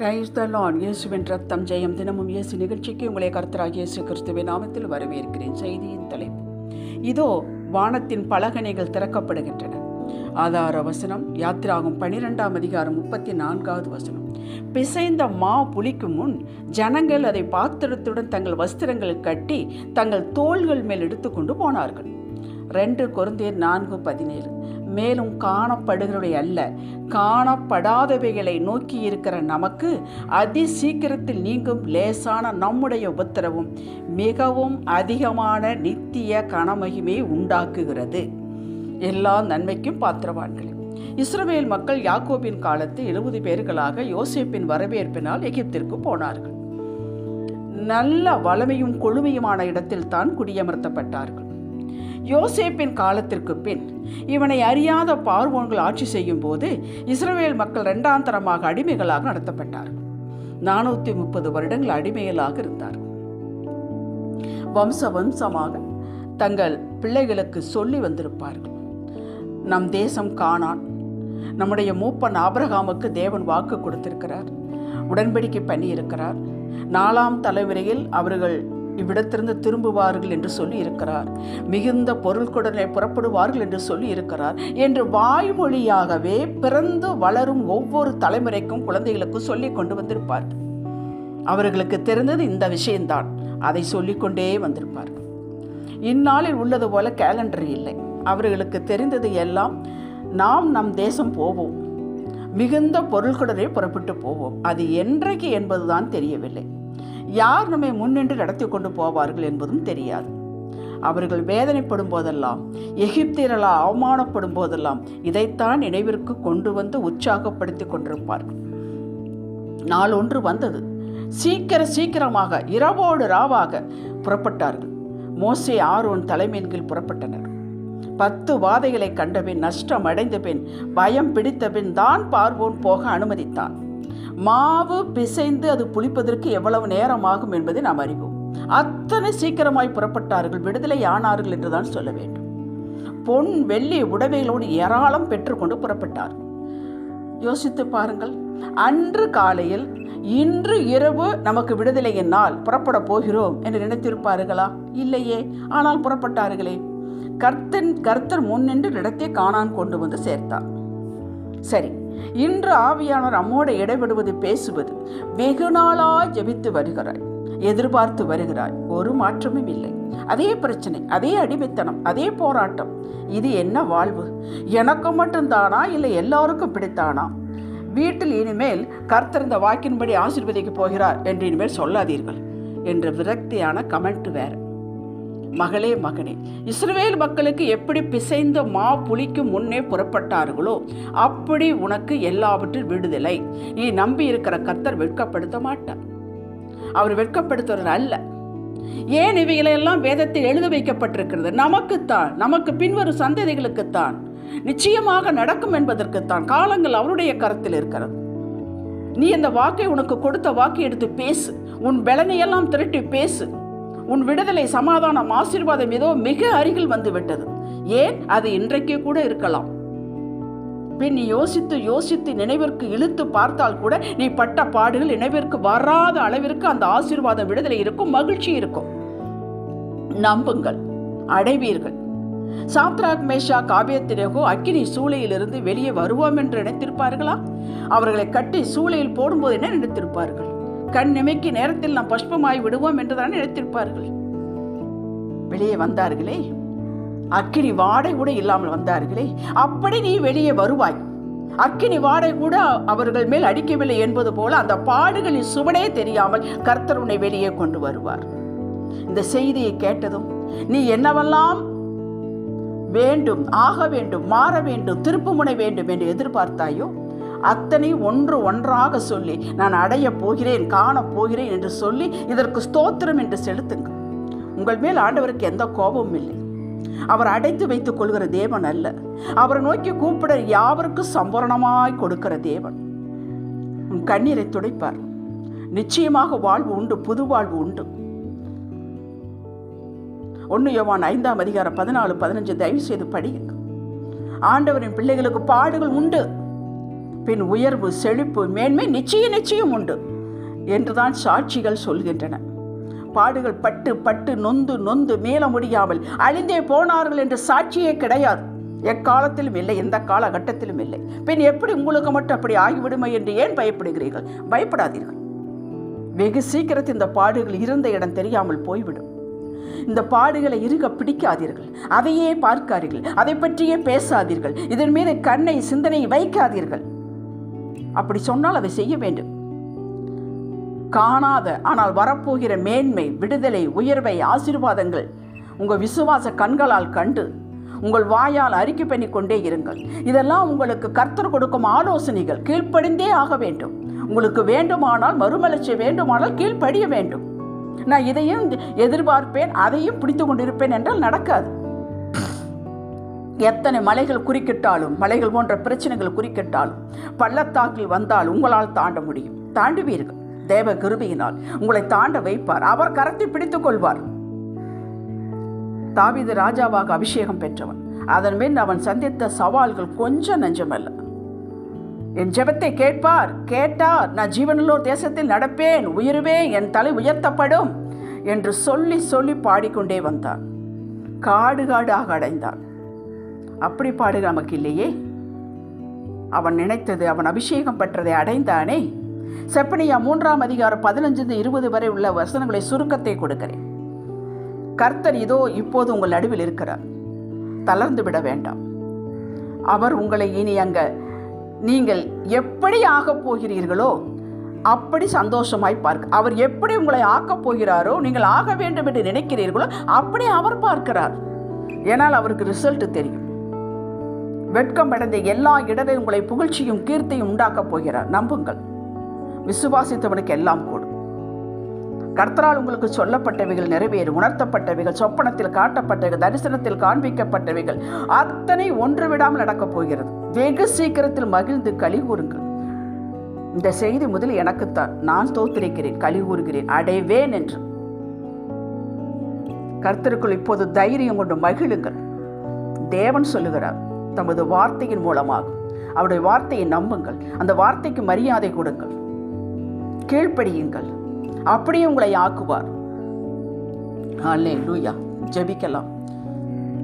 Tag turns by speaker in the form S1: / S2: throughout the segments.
S1: Praise the Lord இயேசுவின் ரத்தம் ஜெயம் தினமும் இயேசு நிகழ்ச்சிக்கு உங்களை கர்த்தராக இயேசு கிறிஸ்துவின் நாமத்தில் வரவேற்கிறேன். செய்தியின் தலைப்பு இதோ வானத்தின் பலகனைகள் திறக்கப்படுகின்றன. ஆதார வசனம் யாத்திராகும் பனிரெண்டாம் அதிகாரம் முப்பத்தி நான்காவது வசனம். பிசைந்த மா புளிக்கும் முன் ஜனங்கள் அதை பாத்திரத்துடன் தங்கள் வஸ்திரங்கள் கட்டி தங்கள் தோள்கள் மேல் எடுத்துக்கொண்டு போனார்கள். ரெண்டு குருந்தேர் நான்கு பதினேழு. மேலும் காணப்படுகிறவை அல்ல. காணப்படாதவைகளை நோக்கி இருக்கிற நமக்கு அதி சீக்கிரத்தில் நீங்கும் லேசான நம்முடைய உபத்திரவும் மிகவும் அதிகமான நித்திய கனமகிமை உண்டாக்குகிறது. எல்லா நன்மைக்கும் பாத்திரவான்கள். இஸ்ரவேல் மக்கள் யாக்கோபின் காலத்து எழுபது பேர்களாக யோசேப்பின் வரவேற்பினால் எகிப்திற்கு போனார்கள். நல்ல வளமையும் கொழுமையுமான இடத்தில் தான் குடியமர்த்தப்பட்டார்கள். யோசேப்பின் காலத்திற்கு பின் இவனை அறியாத பார்வோன்கள் ஆட்சி செய்யும் போது இஸ்ரவேல் மக்கள் இரண்டாம் தரமாக அடிமைகளாக நடத்தப்பட்டார். நானூற்றி முப்பது வருடங்கள் அடிமைகளாக இருந்தார். வம்ச வம்சமாக தங்கள் பிள்ளைகளுக்கு சொல்லி வந்திருப்பார்கள். நம் தேசம் காணான் நம்முடைய மூப்பன் ஆபிரகாமுக்கு தேவன் வாக்கு கொடுத்திருக்கிறார். உடன்படிக்கை பண்ணியிருக்கிறார். நாலாம் தலைமுறையில் அவர்கள் இவ்விடத்திலிருந்து திரும்புவார்கள் என்று சொல்லி இருக்கிறார் மிகுந்த பொருள்குடனை புறப்படுவார்கள் என்று சொல்லி இருக்கிறார் என்று வாய்மொழியாகவே பிறந்து வளரும் ஒவ்வொரு தலைமுறைக்கும் குழந்தைகளுக்கு சொல்லி கொண்டு வந்திருப்பார்கள் அவர்களுக்கு தெரிந்தது இந்த விஷயம்தான். அதை சொல்லிக்கொண்டே வந்திருப்பார்கள் இந்நாளில் உள்ளது போல கேலண்டர் இல்லை. அவர்களுக்கு தெரிந்தது எல்லாம் நாம் நம் தேசம் போவோம். மிகுந்த பொருள்குடனே புறப்பட்டு போவோம். அது என்றைக்கு என்பதுதான் தெரியவில்லை. யார் நம்மை முன்னின்று நடத்தி கொண்டு போவார்கள் என்பதும் தெரியாது. அவர்கள் வேதனைப்படும் போதெல்லாம் எகிப்தியர்களால் அவமானப்படும் போதெல்லாம் இதைத்தான் நினைவிற்கு கொண்டு வந்து உற்சாகப்படுத்தி கொண்டிருப்பார்கள் நாள் ஒன்று வந்தது. சீக்கிர சீக்கிரமாக இரவோடு ராவாக புறப்பட்டார்கள். மோசே ஆரோன் தலைமையின் கீழ் புறப்பட்டனர். பத்து வாதைகளை கண்டபின் நஷ்டம் அடைந்த பின் பயம் பிடித்த பின் தான் பார்வோன் போக அனுமதித்தான். மாவு பிசைந்து அது புளிப்பதற்கு எவ்வளவு நேரம் ஆகும் என்பதை நாம் அறிவோம். அத்தனை சீக்கிரமாய் புறப்பட்டார்கள் விடுதலை ஆனார்கள் என்றுதான் சொல்ல வேண்டும். பொன் வெள்ளி உடவைகளோடு ஏராளம் பெற்றுக்கொண்டு புறப்பட்டார். யோசித்து பாருங்கள் அன்று காலையில் இன்று இரவு நமக்கு விடுதலை என்னால் புறப்பட போகிறோம் என்று நினைத்திருப்பார்களா? இல்லையே ஆனால் புறப்பட்டார்களே. கர்த்தன் கர்த்தர் முன்னின்று இடத்தை காணான் கொண்டு வந்து சேர்த்தார். சரி இன்று ஆவியானவர் அம்மோடு இடைபடுவது பேசுவது. வெகு நாளாய் ஜெபித்து வருகிறாய். எதிர்பார்த்து வருகிறாய். ஒரு மாற்றமும் இல்லை. அதே பிரச்சனை அதே அடிமைத்தனம் அதே போராட்டம். இது என்ன வாழ்வு? எனக்கு மட்டும்தானா இல்லை எல்லாருக்கும் பிடித்தானா? வீட்டில் இனிமேல் கர்த்தர்ந்த வாக்கின்படி ஆசீர்வதிக்க போகிறார் என்று இனிமேல் சொல்லாதீர்கள். என்ற விரக்தியான கமெண்ட் வேறு. மகளே மகனே இஸ்ரவேல் மக்களுக்கு எப்படி பிசைந்த மா புளிக்கும் முன்னே புறப்பட்டார்களோ அப்படி உனக்கு எல்லாவற்றில் விடுதலை. நீ நம்பி இருக்கிற கர்த்தர் வெட்கப்படுத்த மாட்டார் அவர் வெட்கப்படுத்துறவர் அல்ல. ஏன் இவைகளெல்லாம் வேதத்தில் எழுத வைக்கப்பட்டிருக்கிறது? நமக்குத்தான் நமக்கு பின்வரும் சந்ததிகளுக்குத்தான். நிச்சயமாக நடக்கும் என்பதற்குத்தான் காலங்கள் அவருடைய கருத்தில் இருக்கிறது. நீ அந்த வாக்கை உனக்கு கொடுத்த வாக்கை எடுத்து பேசு. உன் பலனையெல்லாம் திரட்டி பேசு. உன் விடுதலை சமாதானம் ஆசீர்வாதம் ஏதோ மிக அருகில் வந்துவிட்டது. ஏன்? அது இன்றைக்கே கூட இருக்கலாம். பின் நீ யோசித்து யோசித்து நினைவிற்கு இழுத்து பார்த்தால் கூட நீ பட்ட பாடுகள் நினைவிற்கு வராத அளவிற்கு அந்த ஆசீர்வாதம் விடுதலை இருக்கும் மகிழ்ச்சி இருக்கும். நம்புங்கள் அடைவீர்கள். சாத்ராக் மேஷா காவியத்திலேகோ அக்கினி சூளையிலிருந்து வெளியே வருவோம் என்று நினைத்திருப்பார்களா? அவர்களை கட்டி சூளையில் போடும்போது என்ன நினைத்திருப்பார்கள்? கண் நிமைக்கு நேரத்தில் நாம் பஷ்பமாய் விடுவோம் என்றுதான் நினைத்திருப்பார்கள். வெளியே வந்தார்களே அக்கினி வாடை கூட இல்லாமல் வந்தார்களே அப்படி நீ வெளியே வருவாய். அக்கினி வாடை கூட அவர்கள் மேல் அடிக்கவில்லை என்பது போல அந்த பாடுகளின் சுவடே தெரியாமல் கர்த்தர் உன்னை வெளியே கொண்டு வருவார். இந்த செய்தியை கேட்டதும் நீ என்னவெல்லாம் வேண்டும் ஆக வேண்டும் மாற வேண்டும் திருப்புமுனை வேண்டும் என்று எதிர்பார்த்தாயோ அத்தனை ஒன்று ஒன்றாக சொல்லி நான் அடைய போகிறேன் காணப் போகிறேன் என்று சொல்லி இதற்கு ஸ்தோத்திரம் என்று செலுத்துங்கள். உங்கள் மேல் ஆண்டவருக்கு எந்த கோபமும் இல்லை. அவர் அடைத்து வைத்துக் கொள்கிற தேவன் அல்ல. அவரை நோக்கி கூப்பிட யாவருக்கும் சம்பூரணமாய் கொடுக்கிற தேவன். உன் கண்ணீரை துடைப்பார். நிச்சயமாக வாழ்வு உண்டு புது வாழ்வு உண்டு. ஒன்று யோவான் ஐந்தாம் அதிகாரம் பதினாலு பதினஞ்சு தயவு செய்து படியுங்க ஆண்டவரின் பிள்ளைகளுக்கு பாடுகள் உண்டு. பின் உயர்வு செழிப்பு மேன்மை நிச்சயம் நிச்சயம் உண்டு என்றுதான் சாட்சிகள் சொல்கின்றன. பாடுகள் பட்டு பட்டு நொந்து நொந்து மேல முடியாமல் அழிந்தே போனார்கள் என்ற சாட்சியே கிடையாது. எக்காலத்திலும் இல்லை எந்த காலகட்டத்திலும் இல்லை. பின் எப்படி உங்களுக்கு மட்டும் அப்படி ஆகிவிடுமை என்று ஏன் பயப்படுகிறீர்கள்? பயப்படாதீர்கள். வெகு சீக்கிரத்தில் இந்த பாடுகள் இருந்த இடம் தெரியாமல் போய்விடும். இந்த பாடுகளை இருக பிடிக்காதீர்கள். அதையே பார்க்காதீர்கள். அதை பற்றியே பேசாதீர்கள். இதன் மீது கண்ணை சிந்தனை வைக்காதீர்கள். அப்படி சொன்னால் அதை செய்ய வேண்டும். காணாத ஆனால் வரப்போகிற மேன்மை விடுதலை உயர்வை ஆசீர்வாதங்கள் உங்கள் விசுவாச கண்களால் கண்டு உங்கள் வாயால் அறிக்கை பண்ணி கொண்டே இருங்கள். இதெல்லாம் உங்களுக்கு கர்த்தர் கொடுக்கும் ஆலோசனைகள். கீழ்ப்படிந்தே ஆக வேண்டும். உங்களுக்கு வேண்டுமானால் மறுமலர்ச்சி வேண்டுமானால் கீழ்ப்படிய வேண்டும். நான் இதையும் எதிர்பார்ப்பேன் அதையும் பிடித்து கொண்டிருப்பேன் என்றால் நடக்காது. எத்தனை மலைகள் குறுக்கிட்டாலும் மலைகள் போன்ற பிரச்சனைகள் குறுக்கிட்டாலும் பள்ளத்தாக்கில் வந்தால் உங்களால் தாண்ட முடியும். தாண்டுவீர்கள். தேவ கிருபியினால் உங்களை தாண்ட வைப்பார். அவர் கரத்தை பிடித்துக் கொள்வார். தாவிது ராஜாவாக அபிஷேகம் பெற்றவன். அதன் பின் அவன் சந்தித்த சவால்கள் கொஞ்சம் நஞ்சமல்ல. என் ஜெபத்தை கேட்பார். கேட்டார். நான் ஜீவனுள்ளோர் தேசத்தில் நடப்பேன். உயிருவேன். என் தலை உயர்த்தப்படும் என்று சொல்லி சொல்லி பாடிக்கொண்டே வந்தான். காடு காடாக அடைந்தான். அப்படி பாடு நமக்கு இல்லையே அவன் நினைத்தது அவன் அபிஷேகம் பெற்றதை அடைந்தானே. செப்பனியா மூன்றாம் அதிகாரம் பதினஞ்சு இருபது வரை உள்ள வசனங்களை சுருக்கத்தை கொடுக்கிறேன். கர்த்தர் இதோ இப்போது உங்கள் நடுவில் இருக்கிறார். தளர்ந்து விட வேண்டாம். அவர் உங்களை இனி அங்க நீங்கள் எப்படி ஆகப் போகிறீர்களோ அப்படி சந்தோஷமாய் பார்க்க அவர் எப்படி உங்களை ஆக்கப் போகிறாரோ நீங்கள் ஆக வேண்டும் என்று நினைக்கிறீர்களோ அப்படி அவர் பார்க்கிறார். ஏனால் அவருக்கு ரிசல்ட் தெரியும். வெட்கம் அடைந்த எல்லா இடரையும் உங்களை புகழ்ச்சியும் கீர்த்தியும் உண்டாக்கப் போகிறார். நம்புங்கள். விசுவாசித்தவனுக்கு எல்லாம் கூடும். கர்த்தரால் உங்களுக்கு சொல்லப்பட்டவைகள் நிறைவேறும் உணர்த்தப்பட்டவைகள் சொப்பனத்தில் காட்டப்பட்டவைகள் தரிசனத்தில் காண்பிக்கப்பட்டவைகள் அத்தனை ஒன்று விடாமல் நடக்கப் போகிறது. வெகு சீக்கிரத்தில் மகிழ்ந்து களி கூறுங்கள். இந்த செய்தி முதல் எனக்குத்தான். நான் தோத்திருக்கிறேன் களி கூறுகிறேன் அடைவேன் என்று. கர்த்தருக்குள் இப்போது தைரியம் கொண்டு மகிழுங்கள். தேவன் சொல்லுகிறார் தமது வார்த்தையின் மூலமாக அவருடைய வார்த்தையை நம்புங்கள். அந்த வார்த்தைக்கு மரியாதை கொடுங்கள். கீழ்ப்படியுங்கள் அப்படியே உங்களை ஆக்குவார். அல்லே லூயா ஜெபிக்கலாம்.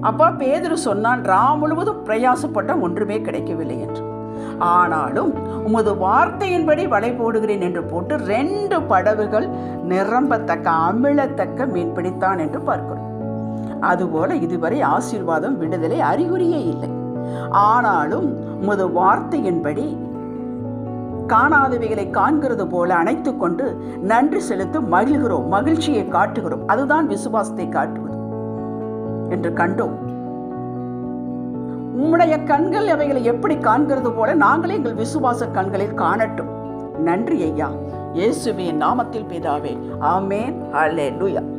S1: அப்பா பேதரு சொன்னான் ரா முழுவதும் பிரயாசப்பட்ட ஒன்றுமே கிடைக்கவில்லை என்று. ஆனாலும் உமது வார்த்தையின்படி வலை போடுகிறேன் என்று போட்டு ரெண்டு படகுகள் நிரம்பத்தக்க அமிழத்தக்க மீன் பிடித்தான் என்று பார்க்கிறோம். அதுபோல இதுவரை ஆசீர்வாதம் விடுதலை அறிகுறியே இல்லை. ஆனாலும் உமது வார்த்தையின்படி காணாதவைகளை காண்கிறது போல அணைத்து கொண்டு நன்றி செலுத்த மகிழ்கிறோம் மகிழ்ச்சியை காட்டுகிறோம். அதுதான் விசுவாசத்தை காட்டுவது என்று கண்டோம். உம்முடைய கண்கள் அவைகளை எப்படி காண்கிறது போல நாங்களே எங்கள் விசுவாச கண்களில் காணட்டும். நன்றி ஐயா. இயேசுவின் நாமத்தில் பிதாவே. ஆமேன். ஹalleluya.